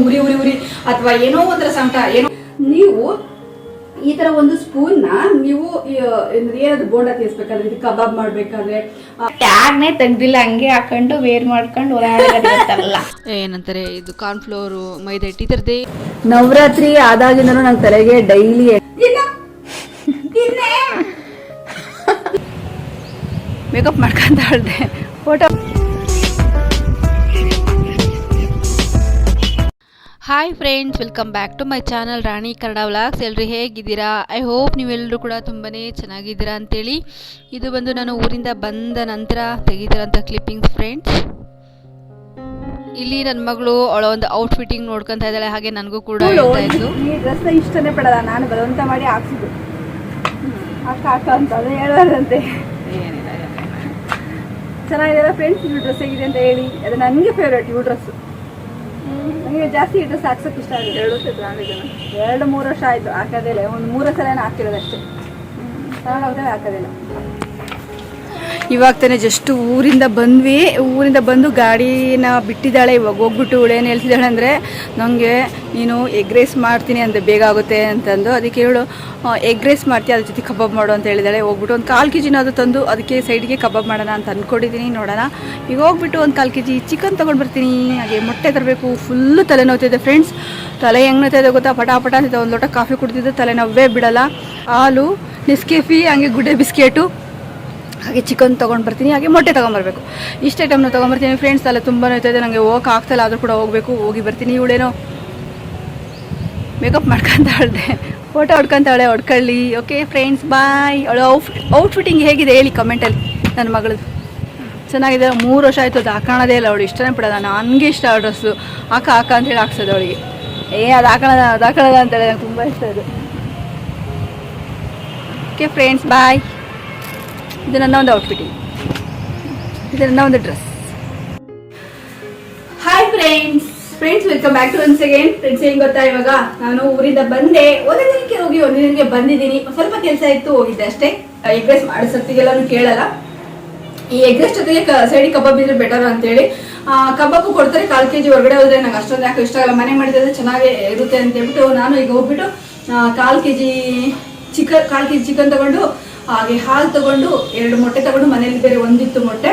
ಉರಿ ಉರಿ ಉರಿ. ಅಥವಾ ಏನೋ ಒಂಥರ ಸಂಕಟ ಏನೋ ನೀವು ಈ ತರ ಒಂದು ಸ್ಪೂನ್ನ ನೀವು ಏನಾದ್ರು ಬೋಂಡ ತೀರ್ಸ್ಬೇಕಾದ್ರೆ ಇದು ಕಬಾಬ್ ಮಾಡ್ಬೇಕಾದ್ರೆ ಆ, ಟ್ಯಾಗ್ನೇ ತೆಗ್ದಿಲ್ಲ ಹಂಗೆ ಹಾಕೊಂಡು ವೇರ್ ಮಾಡ್ಕೊಂಡು ಓಡಾಡಲ್ಲ ಏನಂತಾರೆ ಇದು ಕಾರ್ನ್ ಫ್ಲೋರ್ ಮೈದಾ ಹಿಟ್ಟು ಈ ಥರದ್ದೇ ನವರಾತ್ರಿ ಆದಾಗಿಂದನೂ ನಂಗೆ ತಲೆಗೆ ಡೈಲಿ ಮೇಕಪ್ ಮಾಡ್ಕೊಂತ ಹೇಳ್ದೆ photo hi friends welcome back to my channel Rani Kannada vlogs ಎಲ್ಲರೂ ಹೇಗಿದ್ದೀರಾ? ಐ ಹೋಪ್ ನೀವೆಲ್ಲರೂ ಕೂಡ ತುಂಬಾ ಚೆನ್ನಾಗಿದ್ದೀರಾ ಅಂತೇಳಿ ಇದು ಬಂದು ನಾನು ಊರಿಂದ ಬಂದ ನಂತರ ತೆಗಿತಿರೋಂಥ ಕ್ಲಿಪ್ಪಿಂಗ್ಸ್ ಫ್ರೆಂಡ್ಸ್ ಇಲ್ಲಿ ನನ್ನ ಮಗಳು ಅವಳ ಒಂದು ಔಟ್ಫಿಟ್ಟಿಂಗ್ ನೋಡ್ಕೊತಾ ಇದ್ದಾಳೆ ಹಾಗೆ ನನಗೂ ಕೂಡ ಹೇಳ್ತಾ ಇದ್ಲು. ಈ ಡ್ರೆಸ್ ಇಷ್ಟನೇ ಪಡಲ್ಲ ನಾನು ಬಲವಂತ ಮಾಡಿ ಹಾಕ್ಸಿದ್ದು. ಅಕ್ಕ ಅಕ್ಕ ಅಂತ ಅದೇ ಹೇಳೋದಂತೆ. ಚೆನ್ನಾಗಿದೆ ಫ್ರೆಂಡ್ಸ್ ಇವು ಡ್ರೆಸ್ ಹೇಗಿದೆ ಅಂತ ಹೇಳಿ. ಅದು ನನಗೆ ಫೇವ್ರೇಟ್ ಇವು ಡ್ರೆಸ್ ನನಗೆ ಜಾಸ್ತಿ ಈ ಸಾಕ್ಸೋಕೆ ಇಷ್ಟ ಆಗಿದೆ ಎರಡು ವರ್ಷ ಎರಡು ಮೂರು ವರ್ಷ ಆಯಿತು ಹಾಕೋದಿಲ್ಲ ಒಂದು ಮೂರು ಸಲ ಹಾಕಿರೋದು ಅಷ್ಟೇ. ಚೆನ್ನಾಗಿ ಹಾಕೋದಿಲ್ಲ. ಇವಾಗ ತಾನೇ ಜಸ್ಟ್ ಊರಿಂದ ಬಂದ್ವಿ. ಊರಿಂದ ಬಂದು ಗಾಡಿನ ಬಿಟ್ಟಿದ್ದಾಳೆ, ಇವಾಗ ಹೋಗ್ಬಿಟ್ಟು ಏನು ಹೇಳ್ತಿದ್ದಾಳೆ ಅಂದರೆ ನನಗೆ ನೀನು ಎಗ್ ರೈಸ್ ಮಾಡ್ತೀನಿ ಅಂದರೆ ಬೇಗ ಆಗುತ್ತೆ ಅಂತಂದು. ಅದಕ್ಕೆ ಹೇಳು ಎಗ್ ರೈಸ್ ಮಾಡ್ತೀಯ? ಅದ್ರ ಜೊತೆ ಕಬಾಬ್ ಮಾಡು ಅಂತ ಹೇಳಿದಾಳೆ. ಹೋಗ್ಬಿಟ್ಟು ಒಂದು ಕಾಲು ಕೆ ಜಿನಾದ್ರು ತಂದು ಅದಕ್ಕೆ ಸೈಡ್ಗೆ ಕಬಾಬ್ ಮಾಡೋಣ ಅಂತ ಅಂದ್ಕೊಂಡಿದ್ದೀನಿ ನೋಡೋಣ. ಈಗ ಹೋಗ್ಬಿಟ್ಟು ಒಂದು ಕಾಲು ಕೆ ಜಿ ಚಿಕನ್ ತೊಗೊಂಡು ಬರ್ತೀನಿ. ಹಾಗೆ ಮೊಟ್ಟೆ ತರಬೇಕು ಫುಲ್ಲು ತಲೆ ಫ್ರೆಂಡ್ಸ್ ತಲೆ ಹೆಂಗೆ ಗೊತ್ತಾ? ಪಟಾಪಟ ಅಂತ ಒಂದು ಲೋಟ ಕಾಫಿ ಕುಡ್ತಿದ್ದು ತಲೆ ನೋವೇ ಬಿಡಲ್ಲ. ಹಾಲು ನೆಸ್ಕೆಫಿ ಹಂಗೆ ಗುಡ್ಡೆ ಬಿಸ್ಕೆಟು. ಹಾಗೆ ಚಿಕನ್ ತೊಗೊಂಡು ಬರ್ತೀನಿ, ಹಾಗೆ ಮೊಟ್ಟೆ ತೊಗೊಂಬರ್ಬೇಕು ಇಷ್ಟು ಐಟಮ್ನ ತೊಗೊಂಬರ್ತೀನಿ ಫ್ರೆಂಡ್ಸ್ ಎಲ್ಲ ತುಂಬ ಇದೆ ನನಗೆ ಹೋಗಕ್ಕೆ ಆಗ್ತಾಯಿಲ್ಲ ಆದರೂ ಕೂಡ ಹೋಗಬೇಕು, ಹೋಗಿ ಬರ್ತೀನಿ, ಇವಳೇನೋ ಮೇಕಪ್ ಮಾಡ್ಕೊಂತ ಹೇಳ್ದೆ ಫೋಟೋ ಹೊಡ್ಕೊಂತಾಳೆ ಹೊಡ್ಕೊಳ್ಳಿ. ಓಕೆ ಫ್ರೆಂಡ್ಸ್ ಬಾಯ್ ಅವಳು ಔಟ್ ಔಟ್ಫಿಟ್ಟಿಂಗ್ ಹೇಗಿದೆ ಹೇಳಿ ಕಮೆಂಟಲ್ಲಿ ನನ್ನ ಮಗಳದು ಚೆನ್ನಾಗಿದೆ, ಮೂರು ವರ್ಷ ಆಯಿತು, ಅದು ಹಾಕೋಣದೇ ಇಲ್ಲ ಅವಳು, ಇಷ್ಟನೇ ಬಿಡೋದ ನನಗೆ ಇಷ್ಟ ಆ ಡ್ರೆಸ್ಸು ಹಾಕ ಹಾಕ ಅಂತೇಳಿ ಹಾಕ್ಸೋದು ಅವಳಿಗೆ. ಏ, ಅದು ಹಾಕೋಣ ಅದು ಹಾಕೋಣದ ಅಂತೇಳಿ ನಂಗೆ ತುಂಬ ಇಷ್ಟ ಅದು. ಓಕೆ ಫ್ರೆಂಡ್ಸ್ ಬಾಯ್ ಇದು ನನ್ನ ಒಂದು ಔಟ್ಫಿಟ್ ಇದು ನನ್ನ ಒಂದು dress hi friends friends welcome back to once again friends ಏನ್ ಗೊತ್ತಾ ಇವಾಗ? ನಾನು ಊರಿಂದ ಬಂದೆ. ಒಂದೇ ದಿನಕ್ಕೆ ಹೋಗಿ ಒಂದೇ ದಿನಕ್ಕೆ ಬಂದಿದ್ದೀನಿ. ಸ್ವಲ್ಪ ಕೆಲಸ ಇತ್ತು, ಹೋಗಿದ್ದೆ ಅಷ್ಟೇ. ಎಗ್ ರೈಸ್ ಕೇಳಲ್ಲ. ಈ ಎಗ್ ರೈಸ್ ಜೊತೆಗೆ ಸೈಡಿ ಕಬಾಬ್ ಇದ್ರೆ ಬೆಟರ್ ಅಂತೇಳಿ. ಕಬಾಬು ಕೊಡ್ತಾರೆ, ಕಾಲು ಕೆ ಜಿ ಹೊರಗಡೆ ಹೋದ್ರೆ ನಂಗೆ ಅಷ್ಟೊಂದು ಯಾಕೆ ಇಷ್ಟ ಆಗಲ್ಲ. ಮನೆ ಮಾಡಿದ್ರೆ ಚೆನ್ನಾಗಿ ಇರುತ್ತೆ ಅಂತ ಹೇಳ್ಬಿಟ್ಟು ನಾನು ಈಗ ಹೋಗ್ಬಿಟ್ಟು ಕಾಲು ಕೆ ಜಿ ಚಿಕನ್ ಕಾಲು ಕೆ ಜಿ ಚಿಕನ್ ತಗೊಂಡು ಹಾಗೆ ಹಾಲು ತಗೊಂಡು ಎರಡು ಮೊಟ್ಟೆ ತಗೊಂಡು ಮನೇಲಿ ಬೇರೆ ಒಂದಿತ್ತು ಮೊಟ್ಟೆ,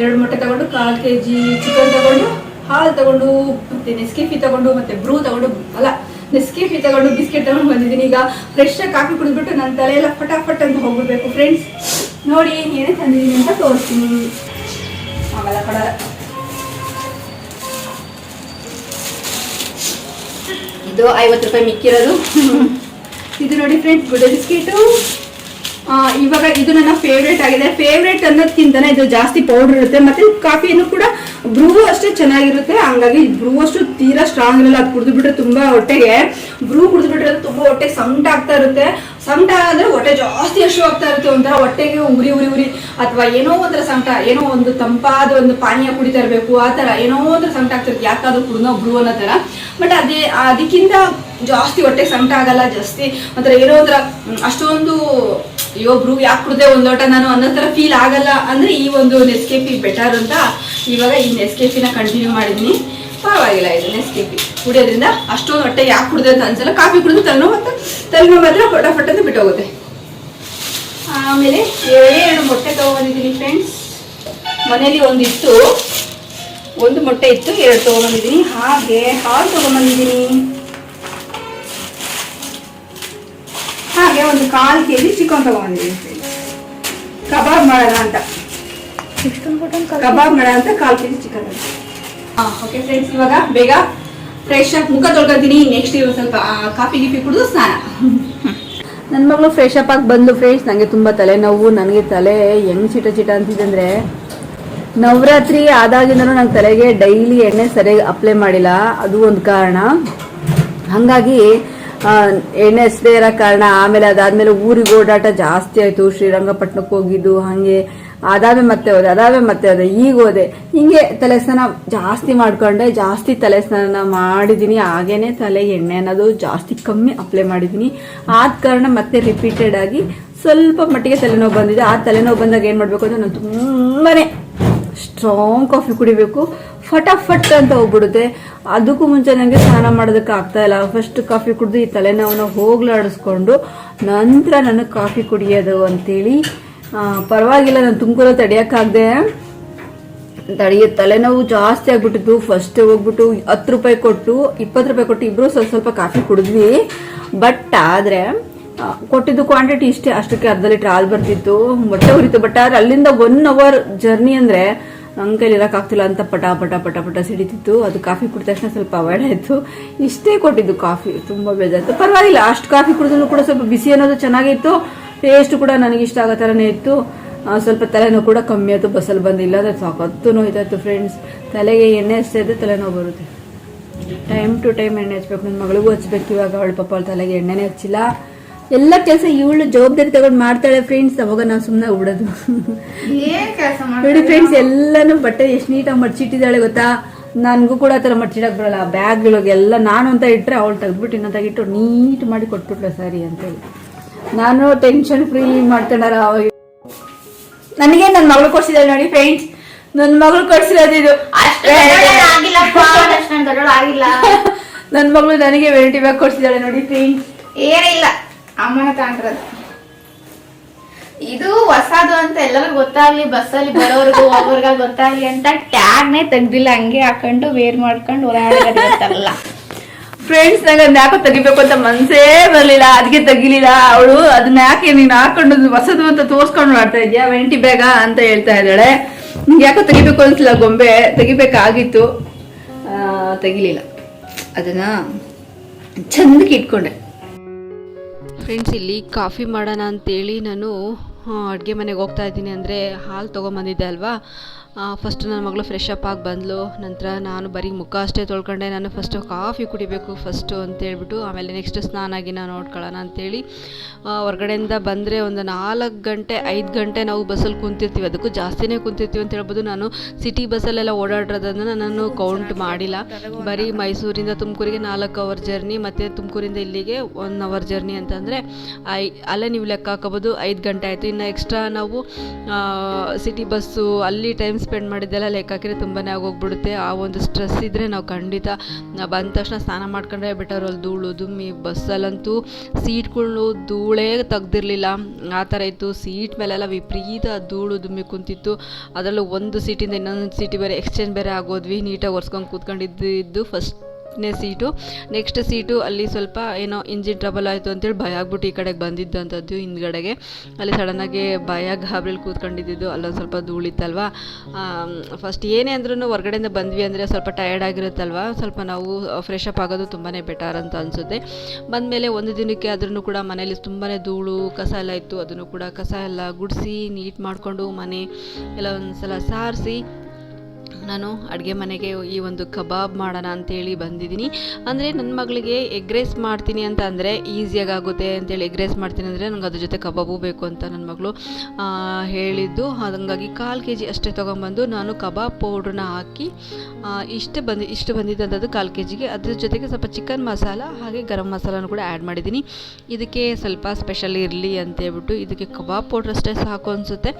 ಎರಡು ಮೊಟ್ಟೆ ತಗೊಂಡು ಕಾಲು ಕೆ ಜಿ ಚಿಕನ್ ತಗೊಂಡು, ಹಾಲು ತಗೊಂಡು ಮತ್ತೆ ನೆಸ್ಕೆಫಿ ತಗೊಂಡು ಮತ್ತೆ ಬ್ರೂ ತಗೊಂಡು, ಅಲ್ಲ ನೆಸ್ಕೆಫಿ ತಗೊಂಡು ಬಿಸ್ಕೆಟ್ ತಗೊಂಡು ಬಂದಿದ್ದೀನಿ. ಈಗ ಫ್ರೆಶ್ ಆಗಿ ಕಾಫಿ ಕುಡಿದ್ಬಿಟ್ಟು ನನ್ನ ತಲೆಯೆಲ್ಲ ಫಟಾಫಟ್ ಅಂತ ಹೋಗ್ಬಿಡ್ಬೇಕು ಫ್ರೆಂಡ್ಸ್ ನೋಡಿ, ಏನೇ ತಂದಿದ್ದೀನಿ ಅಂತ ತೋರಿಸ್ತೀನಿ. ಆಮೇಲೆ ಕೊಡಲ್ಲ ಇದು ಐವತ್ತು ರೂಪಾಯಿ ಮಿಕ್ಕಿರೋದು. ಇದು ನೋಡಿ ಫ್ರೆಂಡ್ಸ್ ಗುಡ್ ಬಿಸ್ಕೆಟು ಇವಾಗ ಇದು ನನ್ನ ಫೇವ್ರೇಟ್ ಆಗಿದೆ. ಫೇವ್ರೇಟ್ ಅನ್ನೋದಕ್ಕಿಂತನೇ ಇದು ಜಾಸ್ತಿ ಪೌಡರ್ ಇರುತ್ತೆ. ಮತ್ತೆ ಕಾಫಿಯನ್ನು ಕೂಡ ಬ್ರೂ ಅಷ್ಟೇ ಚೆನ್ನಾಗಿರುತ್ತೆ. ಹಂಗಾಗಿ ಬ್ರೂ ಅಷ್ಟು ತೀರಾ ಸ್ಟ್ರಾಂಗ್ ಇರಲ್ಲ. ಅದು ಕುಡಿದ್ಬಿಟ್ರೆ ತುಂಬಾ ಹೊಟ್ಟೆಗೆ. ಬ್ರೂ ಕುಡಿದ್ಬಿಟ್ರೆ ತುಂಬಾ ಹೊಟ್ಟೆಗೆ ಸಂಕಟ ಆಗ್ತಾ ಇರುತ್ತೆ. ಸಂಕಟ ಅಂದ್ರೆ ಹೊಟ್ಟೆ ಜಾಸ್ತಿ ಹಶು ಆಗ್ತಾ ಇರುತ್ತೆ ಒಂಥರ ಹೊಟ್ಟೆಗೆ ಉರಿ ಉರಿ ಉರಿ ಅಥವಾ ಏನೋ ಒಂಥರ ಸಂಕಟ ಏನೋ ಒಂದು ತಂಪಾದ ಒಂದು ಪಾನೀಯ ಕುಡಿತಾ ಇರಬೇಕು, ಆ ತರ ಏನೋ ಒಂಥರ ಸಂಕಟ ಆಗ್ತಿರುತ್ತೆ ಯಾಕಾದ್ರೂ ಕುಡಿದೋ ಬ್ರೂ ಅನ್ನೋ ತರ ಬಟ್ ಅದೇ, ಅದಕ್ಕಿಂತ ಜಾಸ್ತಿ ಹೊಟ್ಟೆ ಸಂಕಟ ಆಗಲ್ಲ, ಜಾಸ್ತಿ ಒಂಥರ ಏನೋ ಒಂಥರ ಅಷ್ಟೊಂದು, ಅಯ್ಯೋ, ಬ್ರೂ, ಯಾಕೆ ಕುಡ್ದೆ ಒಂದ್ ಲೋಟ ನಾನು ಅನ್ನೋ ತರ ಫೀಲ್ ಆಗಲ್ಲ. ಅಂದ್ರೆ ಈ ಒಂದು ನೆಸ್ಕೇಪಿ ಬೆಟರ್ ಅಂತ ಇವಾಗ ಈ ನೆಸ್ಕೇಪಿನ ಕಂಟಿನ್ಯೂ ಮಾಡಿದೀನಿ ಪರವಾಗಿಲ್ಲ ಇದು ನೆಸ್ಕೆಪಿ ಕುಡಿಯೋದ್ರಿಂದ ಅಷ್ಟೊಂದು ಹೊಟ್ಟೆ ಯಾಕೆ ಕುಡ್ದೆ ಅಂತ ಅನ್ಸಲ್ಲ. ಕಾಫಿ ಕುಡಿದು ತಲೆನೋವು ಮತ್ತೆ ತಲೆನೋವು ಮಾತ್ರ ಫಟಾಫಟ್ ಅಂತ ಬಿಟ್ಟೋಗುತ್ತೆ. ಆಮೇಲೆ ಎರಡು ಮೊಟ್ಟೆ ತಗೊಂಡಿದ್ದೀನಿ ಫ್ರೆಂಡ್ಸ್ ಮನೇಲಿ ಒಂದಿತ್ತು ಒಂದು ಮೊಟ್ಟೆ ಇತ್ತು ಎರಡು ತಗೊಂಬಂದಿದ್ದೀನಿ. ಹಾಗೆ ಹಾಲು ತಗೊಂಬಂದಿದ್ದೀನಿ. ಹಾಗೆ ಒಂದು ಕಾಲು ಕೆ ಜಿ ಚಿಕನ್ ತಗೊಂಬಂದಿದ್ದೀನಿ ಫ್ರೆಂಡ್ಸ್ ಕಬಾಬ್ ಮಾಡೋಣ ಅಂತ. ಕಬಾಬ್ ಮಾಡೋಣ ಅಂತ ಕಾಲು K G chicken okay friends ಇವಾಗ ಬೇಗ ಫ್ರೆಶ್ ಆಗಿ ಮುಖ ತೊಳ್ಕೊತೀನಿ ನೆಕ್ಸ್ಟ್ ಇವಾಗ ಸ್ವಲ್ಪ ಕಾಫಿ ಗಿಫಿ ಕುಡಿದು ಸ್ನಾನ. ನನ್ನ ಮಗಳು ಫ್ರೆಶ್ ಅಪ್ ಆಗಿ ಬಂದು ಫ್ರೆಂಡ್ಸ್ ನನಗೆ ತುಂಬ ತಲೆನೋವು, ನನಗೆ ತಲೆ ಹೆಂಗ್ ಚಿಟ ಚಿಟ ಅಂತಿದೆ ಅಂದರೆ ನವರಾತ್ರಿ ಆದಾಗಿಂದನೂ ನನ್ನ ತಲೆಗೆ ಡೈಲಿ ಎಣ್ಣೆ ಸರಿಯಾಗಿ ಅಪ್ಲೈ ಮಾಡಿಲ್ಲ. ಅದು ಒಂದು ಕಾರಣ. ಹಾಗಾಗಿ ಎಣ್ಣೆ ಹಚ್ಚದೇ ಇರೋ ಕಾರಣ, ಆಮೇಲೆ ಅದಾದ್ಮೇಲೆ ಊರಿಗೆ ಓಡಾಟ ಜಾಸ್ತಿ ಆಯಿತು. ಶ್ರೀರಂಗಪಟ್ಟಣಕ್ಕೆ ಹೋಗಿದ್ದು, ಹಾಗೆ ಅದಾವೆ ಮತ್ತೆ ಹೋದೆ ಅದಾದ್ರೆ ಮತ್ತೆ ಹೋದೆ, ಈಗ ಹೋದೆ. ಹಿಂಗೆ ತಲೆ ಸ್ನಾನ ಜಾಸ್ತಿ ಮಾಡ್ಕೊಂಡೆ, ಜಾಸ್ತಿ ತಲೆ ಸ್ನಾನ ಮಾಡಿದ್ದೀನಿ ಹಾಗೇನೆ ತಲೆ ಎಣ್ಣೆ ಅನ್ನೋದು ಜಾಸ್ತಿ ಕಮ್ಮಿ ಅಪ್ಲೈ ಮಾಡಿದ್ದೀನಿ ಆದ ಕಾರಣ ಮತ್ತೆ ರಿಪೀಟೆಡ್ ಆಗಿ ಸ್ವಲ್ಪ ಮಟ್ಟಿಗೆ ತಲೆನೋವು ಬಂದಿದೆ. ಆ ತಲೆನೋವು ಬಂದಾಗ ಏನು ಮಾಡಬೇಕು ಅಂದ್ರೆ ನಾನು ತುಂಬಾನೇ ಸ್ಟ್ರಾಂಗ್ ಕಾಫಿ ಕುಡಿಬೇಕು. ಫಟಾಫಟ್ ಅಂತ ಹೋಗ್ಬಿಡುತ್ತೆ. ಅದಕ್ಕೂ ಮುಂಚೆ ನನಗೆ ಸ್ನಾನ ಮಾಡೋದಕ್ಕೆ ಆಗ್ತಾ ಇಲ್ಲ. ಫಸ್ಟ್ ಕಾಫಿ ಕುಡಿದು ಈ ತಲೆನೋವನ್ನ ಹೋಗ್ಲಾಡಿಸ್ಕೊಂಡು ನಂತರ ನಾನು ಕಾಫಿ ಕುಡಿಯೋದು ಅಂತೇಳಿ ಪರವಾಗಿಲ್ಲ, ನಾನು ತುಮಕೂರಲ್ಲಿ ತಡೆಯೋಕ್ಕಾಗದೆ. ತಡೆಯ ತಲೆನೋವು ಜಾಸ್ತಿ ಆಗ್ಬಿಟ್ಟಿತ್ತು. ಫಸ್ಟ್ ಹೋಗ್ಬಿಟ್ಟು ಹತ್ತು ರೂಪಾಯಿ ಕೊಟ್ಟು, ಇಪ್ಪತ್ತು ರೂಪಾಯಿ ಕೊಟ್ಟು ಇಬ್ರು ಸ್ವಲ್ಪ ಸ್ವಲ್ಪ ಕಾಫಿ ಕುಡಿದ್ವಿ. ಬಟ್ ಆದ್ರೆ ಕೊಟ್ಟಿದ್ದು ಕ್ವಾಂಟಿಟಿ ಇಷ್ಟೇ. ಅಷ್ಟಕ್ಕೆ ಅರ್ಧ ಲೀಟರ್ ಹಾಲು ಬರ್ತಿತ್ತು. ಮೊಟ್ಟೆ ಉರಿತು. ಬಟ್ ಆದ್ರೆ ಅಲ್ಲಿಂದ ಒನ್ ಅವರ್ ಜರ್ನಿ ಅಂದ್ರೆ ನನ್ನ ಕೈಲಿ ಇರೋಕ್ಕಾಗ್ತಿಲ್ಲ ಅಂತ ಪಟ ಪಟ ಪಟ ಪಟ ಸಿಡಿತಿತ್ತು. ಅದು ಕಾಫಿ ಕುಡಿದ ತಕ್ಷಣ ಸ್ವಲ್ಪ ಅವಾಯ್ಡ್ ಆಯ್ತು. ಇಷ್ಟೇ ಕೊಟ್ಟಿದ್ದು ಕಾಫಿ. ತುಂಬಾ ಬೇಜಾಯ್ತು ಪರವಾಗಿಲ್ಲ, ಅಷ್ಟು ಕಾಫಿ ಕುಡಿದ್ರು ಕೂಡ ಸ್ವಲ್ಪ ಬಿಸಿ ಅನ್ನೋದು ಚೆನ್ನಾಗಿತ್ತು ಟೇಸ್ಟ್ ಕೂಡ ನನಗೆ ಇಷ್ಟ ಆಗೋ ಥರನೇ ಇತ್ತು. ಸ್ವಲ್ಪ ತಲೆನೋವು ಕೂಡ ಕಮ್ಮಿ ಆಯಿತು. ಬಸ್ಸಲ್ಲಿ ಬಂದಿಲ್ಲ ಅಂದರೆ ಸಾಕತ್ತು ನೋಯ್ತಾಯ್ತು ಫ್ರೆಂಡ್ಸ್ ತಲೆಗೆ ಎಣ್ಣೆ ಹಚ್ತಾ ತಲೆನೋವು ಬರುತ್ತೆ. ಟೈಮ್ ಟು ಟೈಮ್ ಎಣ್ಣೆ ಹಚ್ಬೇಕು. ನನ್ನ ಮಗಳಿಗೂ ಹಚ್ಬೇಕು. ಇವಾಗ ಅವಳು ಪಾಪ ಅವಳು ತಲೆಗೆ ಎಣ್ಣೆನೇ ಹಚ್ಚಿಲ್ಲ. ಎಲ್ಲ ಕೆಲಸ ಇವಳು ಜವಾಬ್ದಾರಿ ತಗೊಂಡು ಮಾಡ್ತಾಳೆ ಫ್ರೆಂಡ್ಸ್ ಅವಾಗ ನಾವು ಸುಮ್ಮನೆ ಉಡೋದು ನೋಡಿ ಫ್ರೆಂಡ್ಸ್ ಎಲ್ಲಾನು ಬಟ್ಟೆ ಎಷ್ಟು ನೀಟಾಗಿ ಮಡ್ಚಿಟ್ಟಿದ್ದಾಳೆ ಗೊತ್ತಾ? ನನಗೂ ಕೂಡ ಆ ಥರ ಮಡ್ಚಿಡಕ್ಕೆ ಬರಲ್ಲ. ಬ್ಯಾಗ್ಗಳಿಗೆಲ್ಲ ನಾನು ಅಂತ ಇಟ್ಟರೆ ಅವಳು ತೆಗೆದ್ಬಿಟ್ಟು ಇನ್ನೊಂದಾಗಿಟ್ಟು ನೀಟ್ ಮಾಡಿ ಕೊಟ್ಬಿಟ್ಲ ಸರಿ ಅಂತೇಳಿ ನಾನು ಟೆನ್ಷನ್ ಫ್ರೀ ಮಾಡ್ಕೊಂಡಾರ ಅವಾಗ ನನಗೆ ನನ್ನ ಮಗಳು ಕೊಡ್ಸಿದಾಳೆ ನೋಡಿ ಫ್ರೆಂಡ್ಸ್ ನನ್ನ ಮಗಳು ಕೊಡ್ಸಿರೋದು ಇದು. ನನ್ನ ಮಗಳು ನನಗೆ ವೆರೈಟಿ ಬ್ಯಾಗ್ ಕೊಡ್ಸಿದಾಳೆ ನೋಡಿ ಫ್ರೆಂಡ್ಸ್ ಏನಿಲ್ಲ ಅಮ್ಮನ ತಾಂಡ್ರದು ಇದು ಹೊಸದು ಅಂತ ಎಲ್ಲರಿಗೂ ಗೊತ್ತಾಗ್ಲಿ ಬಸ್ಸಲ್ಲಿ ಬರೋರ್ಗು ಹೋಗೋರ್ಗ ಗೊತ್ತಾಗ್ಲಿ ಅಂತ ಟ್ಯಾಗ್ನೇ ತೆಗ್ದಿಲ್ಲ. ಹಂಗೆ ಹಾಕೊಂಡು ವೇರ್ ಮಾಡ್ಕೊಂಡು ಓಡಾಡೋದಿಲ್ಲ ಫ್ರೆಂಡ್ಸ್ ನಂಗೆ ಅದನ್ನ ಯಾಕೋ ತೆಗಿಬೇಕು ಅಂತ ಮನ್ಸೇ ಬರಲಿಲ್ಲ. ಅದಕ್ಕೆ ತೆಗಿಲಿಲ್ಲ. ಅವಳು ಅದನ್ನ ಯಾಕೆ ನೀನು ಹಾಕೊಂಡು ಹೊಸದು ಅಂತ ತೋರ್ಸ್ಕೊಂಡು ಮಾಡ್ತಾ ಇದ್ಯಾ? ವೆಂಟಿ ಬೇಗ ಅಂತ ಹೇಳ್ತಾ ಇದ್ದಾಳೆ. ನಿಂಗೆ ಯಾಕೋ ತೆಗಿಬೇಕು ಅನ್ಸಲ್ಲ ಗೊಂಬೆ. ತೆಗಿಬೇಕಾಗಿತ್ತು. ತೆಗಿಲಿಲ್ಲ. ಅದನ್ನ ಚಂದಕ್ಕೆ ಇಟ್ಕೊಂಡೆ. ಫ್ರೆಂಡ್ಸ್ ಇಲ್ಲಿ ಕಾಫಿ ಮಾಡೋಣ ಅಂತೇಳಿ ನಾನು ಅಡುಗೆ ಮನೆಗೆ ಹೋಗ್ತಾ ಇದ್ದೀನಿ ಅಂದರೆ ಹಾಲು ತೊಗೊಂಬಂದಿದ್ದೆ ಅಲ್ವಾ? ಫಸ್ಟ್ ನನ್ನ ಮಗಳು ಫ್ರೆಶ್ ಅಪ್ ಆಗಿ ಬಂದಳು ನಂತರ ನಾನು ಬರೀ ಮುಖ ಅಷ್ಟೇ ತೊಳ್ಕೊಂಡೆ. ನಾನು ಫಸ್ಟು ಕಾಫಿ ಕುಡಿಬೇಕು ಫಸ್ಟು ಅಂತೇಳ್ಬಿಟ್ಟು ಆಮೇಲೆ ನೆಕ್ಸ್ಟ್ ಸ್ನಾನ ಗಿನ ನೋಡ್ಕೊಳ್ಳೋಣ ಅಂಥೇಳಿ ಹೊರ್ಗಡೆಯಿಂದ ಬಂದರೆ ಒಂದು ನಾಲ್ಕು ಗಂಟೆ, ಐದು ಗಂಟೆ ನಾವು ಬಸ್ಸಲ್ಲಿ ಕುಂತಿರ್ತೀವಿ. ಅದಕ್ಕೂ ಜಾಸ್ತಿನೇ ಕುಂತಿರ್ತೀವಿ ಅಂತ ಹೇಳ್ಬೋದು. ನಾನು ಸಿಟಿ ಬಸ್ಸಲ್ಲೆಲ್ಲ ಓಡಾಡಿರೋದನ್ನು ನಾನು ಕೌಂಟ್ ಮಾಡಿಲ್ಲ. ಬರೀ ಮೈಸೂರಿಂದ ತುಮಕೂರಿಗೆ ನಾಲ್ಕು ಅವರ್ ಜರ್ನಿ ಮತ್ತು ತುಮಕೂರಿಂದ ಇಲ್ಲಿಗೆ ಒನ್ ಅವರ್ ಜರ್ನಿ ಅಂತಂದರೆ, ಐ, ಅಲ್ಲೇ ನೀವು ಲೆಕ್ಕ ಹಾಕೋಬೋದು ಐದು ಗಂಟೆ ಆಯಿತು. ಇನ್ನು ಎಕ್ಸ್ಟ್ರಾ ನಾವು ಸಿಟಿ ಬಸ್ಸು ಅಲ್ಲಿ ಟೈಮ್ ಸ್ಪೆಂಡ್ ಮಾಡಿದ್ದೆಲ್ಲ ಲೈಕ್ ಹಾಕಿದ್ರೆ ತುಂಬಾ ಆಗೋಗ್ಬಿಡುತ್ತೆ. ಆ ಒಂದು ಸ್ಟ್ರೆಸ್ ಇದ್ದರೆ ನಾವು ಖಂಡಿತ ಬಂದ ತಕ್ಷಣ ಸ್ನಾನ ಮಾಡ್ಕೊಂಡ್ರೆ ಬೆಟರ್ ಅಲ್ಲಿ ಧೂಳು ದುಮ್ಮಿ ಬಸ್ಸಲ್ಲಂತೂ ಸೀಟ್ಗಳು ಧೂಳೇ ತೆಗ್ದಿರಲಿಲ್ಲ. ಆ ಥರ ಇತ್ತು. ಸೀಟ್ ಮೇಲೆಲ್ಲ ವಿಪರೀತ ಧೂಳು ದುಮ್ಮಿ ಕುಂತಿತ್ತು. ಅದರಲ್ಲೂ ಒಂದು ಸೀಟಿಂದ ಇನ್ನೊಂದು ಸೀಟಿ ಬೇರೆ ಎಕ್ಸ್ಚೇಂಜ್ ಬೇರೆ ಆಗೋದ್ವಿ. ನೀಟಾಗಿ ಒರೆಸ್ಕೊಂಡು ಕೂತ್ಕೊಂಡಿದ್ದು ಫಸ್ಟ್ ಸೀಟು. ನೆಕ್ಸ್ಟ್ ಸೀಟು ಅಲ್ಲಿ ಸ್ವಲ್ಪ ಏನೋ ಇಂಜಿನ್ ಟ್ರಬಲ್ ಆಯಿತು ಅಂತೇಳಿ ಭಯ ಆಗ್ಬಿಟ್ಟು ಈ ಕಡೆಗೆ ಬಂದಿದ್ದಂಥದ್ದು ಹಿಂದ್ಗಡೆಗೆ. ಅಲ್ಲಿ ಸಡನ್ನಾಗಿ ಭಯ ಗಾಬ್ರಿಲಿ ಕೂತ್ಕೊಂಡಿದ್ದು ಅಲ್ಲೊಂದು ಸ್ವಲ್ಪ ಧೂಳಿತ್ತಲ್ವಾ? ಫಸ್ಟ್ ಏನೇ ಅಂದ್ರೂ ಹೊರಗಡೆಯಿಂದ ಬಂದ್ವಿ ಅಂದರೆ ಸ್ವಲ್ಪ ಟಯರ್ಡ್ ಆಗಿರುತ್ತಲ್ವ? ಸ್ವಲ್ಪ ನಾವು ಫ್ರೆಶ್ ಅಪ್ ಆಗೋದು ತುಂಬಾ ಬೆಟರ್ ಅಂತ ಅನಿಸುತ್ತೆ. ಬಂದಮೇಲೆ ಒಂದು ದಿನಕ್ಕೆ ಆದ್ರೂ ಕೂಡ ಮನೇಲಿ ತುಂಬಾ ಧೂಳು, ಕಸ ಎಲ್ಲ ಇತ್ತು. ಅದನ್ನು ಕೂಡ ಕಸ ಎಲ್ಲ ಗುಡಿಸಿ, ನೀಟ್ ಮಾಡಿಕೊಂಡು ಮನೆ ಎಲ್ಲ ಒಂದು ಸಲ ಸಾರಿಸಿ ನಾನು ಅಡುಗೆ ಮನೆಗೆ ಈ ಒಂದು ಕಬಾಬ್ ಮಾಡೋಣ ಅಂತೇಳಿ ಬಂದಿದ್ದೀನಿ. ಅಂದರೆ ನನ್ನ ಮಗಳಿಗೆ ಎಗ್ ರೈಸ್ ಮಾಡ್ತೀನಿ ಅಂತ ಅಂದರೆ ಈಸಿಯಾಗಿ ಆಗುತ್ತೆ ಅಂತೇಳಿ ಎಗ್ ರೈಸ್ ಮಾಡ್ತೀನಿ ಅಂದರೆ ನನಗೆ ಅದ್ರ ಜೊತೆ ಕಬಾಬು ಬೇಕು ಅಂತ ನನ್ನ ಮಗಳು ಹೇಳಿದ್ದು. ಹಾಗಾಗಿ ಕಾಲು ಕೆ ಜಿ ಅಷ್ಟೇ ತೊಗೊಂಬಂದು ನಾನು ಕಬಾಬ್ ಪೌಡ್ರನ್ನ ಹಾಕಿ ಇಷ್ಟು ಬಂದು, ಇಷ್ಟು ಬಂದಿದ್ದಂಥದ್ದು ಕಾಲು ಕೆ ಜಿಗೆ ಅದ್ರ ಜೊತೆಗೆ ಸ್ವಲ್ಪ ಚಿಕನ್ ಮಸಾಲ ಹಾಗೆ ಗರಂ ಮಸಾಲನೂ ಕೂಡ ಆ್ಯಡ್ ಮಾಡಿದ್ದೀನಿ. ಇದಕ್ಕೆ ಸ್ವಲ್ಪ ಸ್ಪೆಷಲ್ ಇರಲಿ ಅಂತೇಳ್ಬಿಟ್ಟು ಇದಕ್ಕೆ ಕಬಾಬ್ ಪೌಡ್ರ್ ಅಷ್ಟೇ ಸಾಕು ಅನಿಸುತ್ತೆ.